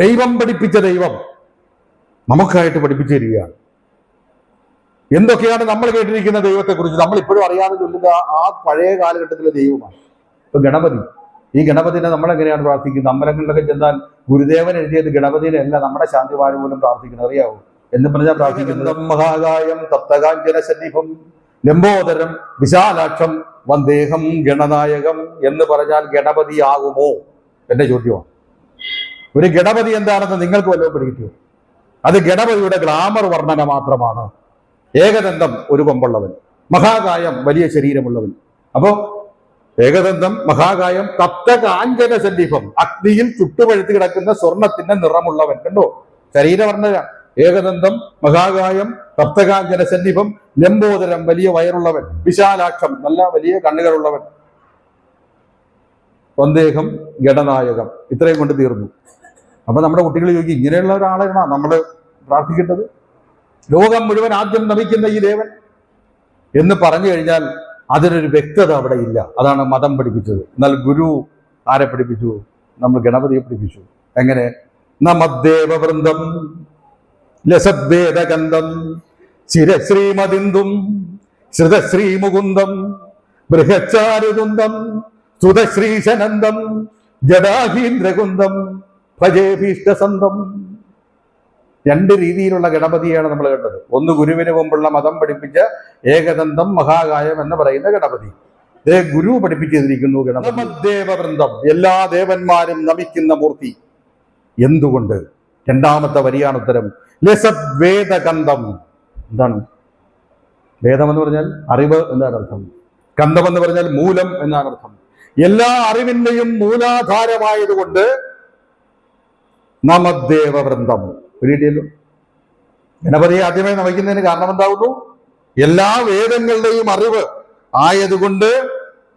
ദൈവം പഠിപ്പിച്ച ദൈവം നമുക്കായിട്ട് പഠിപ്പിച്ചു തരികയാണ്. എന്തൊക്കെയാണ് നമ്മൾ കേട്ടിരിക്കുന്ന ദൈവത്തെക്കുറിച്ച്? നമ്മൾ ഇപ്പോഴും അറിയാതെ ചൊല്ലുക ആ പഴയ കാലഘട്ടത്തിലെ ദൈവമാണ്. ഇപ്പൊ ഗണപതി. ഈ ഗണപതിനെ നമ്മൾ എങ്ങനെയാണ് പ്രാർത്ഥിക്കുന്നത്? അമ്പലങ്ങളിലൊക്കെ ചെന്നാൽ ഗുരുദേവൻ എഴുതിയത് ഗണപതിനെ അല്ല നമ്മുടെ ശാന്തിവാന് പോലും പ്രാർത്ഥിക്കുന്നത്. അറിയാവൂ? എന്ന് പറഞ്ഞാൽ പ്രാർത്ഥിക്കുന്നത്. മഹാകായം തപ്തകാഞ്ചന സന്നിഭം ലംബോദരം വിശാലാക്ഷം വന്ദേഹം ഗണനായകം എന്ന് പറഞ്ഞാൽ ഗണപതി ആകുമോ എന്റെ ചോദ്യമാണ്. ഒരു ഗണപതി എന്താണെന്ന് നിങ്ങൾക്ക് വല്ലതും പഠിക്കൂ അത് ഗണപതിയുടെ ഗ്ലാമർ വർണന മാത്രമാണ്. ഏകദന്തം ഒരു കൊമ്പുള്ളവൻ മഹാകായം വലിയ ശരീരമുള്ളവൻ. അപ്പോ ഏകദന്തം മഹാകായം തപ്തകാഞ്ചന സന്ദീപം അഗ്നിയിൽ ചുട്ടുപഴുത്ത് കിടക്കുന്ന സ്വർണത്തിന്റെ നിറമുള്ളവൻ. കണ്ടോ? ശരീരവർണന. ഏകദന്തം മഹാകായം തപ്തകാഞ്ചന സന്നിഭം ലംബോദരം വലിയ വയറുള്ളവൻ വിശാലാക്ഷം നല്ല വലിയ കണ്ണുകളുള്ളവൻ. സന്ദേഹം ഗണനായകം. ഇത്രയും കൊണ്ട് തീർന്നു. അപ്പൊ നമ്മുടെ കുട്ടികൾ ചോദിക്കും ഇങ്ങനെയുള്ള ഒരാളാണ് നമ്മൾ പ്രാർത്ഥിക്കേണ്ടത്? ലോകം മുഴുവൻ ആദ്യം നമിക്കുന്ന ഈ ദേവൻ? എന്ന് പറഞ്ഞു കഴിഞ്ഞാൽ അതിനൊരു വ്യക്തത അവിടെ ഇല്ല. അതാണ് മതം പഠിപ്പിച്ചത്. എന്നാൽ ഗുരു ആരെ പഠിപ്പിച്ചു? നമ്മൾ ഗണപതിയെ പഠിപ്പിച്ചു. എങ്ങനെ? നമദ്ദേവവൃന്ദം ലസദ്വേദഗന്ധം ശിരശ്രീമതിന്ദും ശ്രുതശ്രീമുകുന്ദം ബൃഹച്ചാരുകുന്ദം സുതശ്രീശനന്ദം ജഡാഹീന്ദ്രകുന്ദം ഭജേഭീഷ്ടസന്തം രണ്ട് രീതിയിലുള്ള ഗണപതിയാണ് നമ്മൾ കണ്ടത്. ഒന്ന് ഗുരുവിന് മുമ്പുള്ള മതം പഠിപ്പിച്ച ഏകദന്തം മഹാകായം എന്ന് പറയുന്ന ഗണപതി. ദേ ഗുരു പഠിപ്പിച്ചു തന്നിരിക്കുന്നു ഗണപതി. ദേവവൃന്ദം എല്ലാ ദേവന്മാരും നമിക്കുന്ന മൂർത്തി. എന്തുകൊണ്ട്? രണ്ടാമത്തെ വരിയാണ് ഉത്തരം. ലസത് എന്താണ്? വേദം എന്ന് പറഞ്ഞാൽ അറിവ് എന്നാണ് അർത്ഥം. കന്ധം എന്ന് പറഞ്ഞാൽ മൂലം എന്നാണ് അർത്ഥം. എല്ലാ അറിവിന്റെയും മൂലാധാരമായതുകൊണ്ട് നമദ്ദേവവൃന്ദം കിട്ടിയല്ലോ ഗണപതിയെ ആദ്യമായി നമിക്കുന്നതിന് കാരണം എന്താവുന്നു എല്ലാ വേദങ്ങളുടെയും അറിവ് ആയതുകൊണ്ട്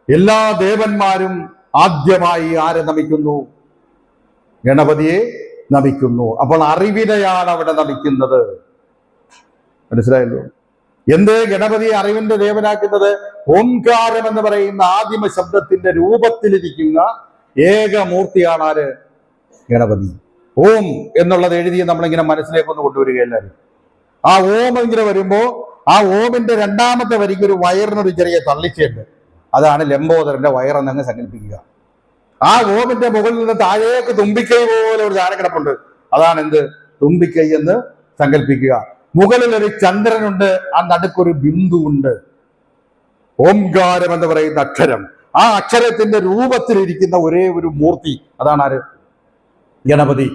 എല്ലാ ദേവന്മാരും ആദ്യമായി ആരെ നമിക്കുന്നു? ഗണപതിയെ നമിക്കുന്നു. അപ്പോൾ അറിവിനെയാണ് അവിടെ നമിക്കുന്നത്. മനസ്സിലായല്ലോ? എന്തേ ഗണപതിയെ അറിവിന്റെ ദേവനാക്കുന്നത്? ഓംകാരം എന്ന് പറയുന്ന ആദിമ ശബ്ദത്തിന്റെ രൂപത്തിലിരിക്കുന്ന ഏകമൂർത്തിയാണ് ആര്? ഗണപതി. ഓം എന്നുള്ളത് എഴുതി നമ്മളിങ്ങനെ മനസ്സിലേക്ക് ഒന്ന് കൊണ്ടുവരികയല്ലായിരുന്നു ആ ഓം ഇങ്ങനെ വരുമ്പോ ആ ഓമിന്റെ രണ്ടാമത്തെ വരിക്ക് ഒരു വയറിനൊരു ചെറിയ തള്ളിച്ചുണ്ട് അതാണ് ലംബോദരന്റെ വയറെന്നങ്ങ് സങ്കല്പിക്കുക. ആ ഓമിന്റെ മുകളിൽ നിന്ന് താഴേക്ക് തുമ്പിക്കൈ പോലെ ഒരു സാധനം കിടപ്പുണ്ട്. അതാണ് എന്ത്? തുമ്പിക്കൈ എന്ന് സങ്കല്പിക്കുക. മുകളിൽ ഒരു ചന്ദ്രനുണ്ട് ആ നടുക്കൊരു ബിന്ദു ഉണ്ട് ഓംകാരം എന്ന് പറയുന്ന അക്ഷരം. ആ അക്ഷരത്തിന്റെ രൂപത്തിലിരിക്കുന്ന ഒരേ ഒരു മൂർത്തി. അതാണ് ആര്? ഗണപതി.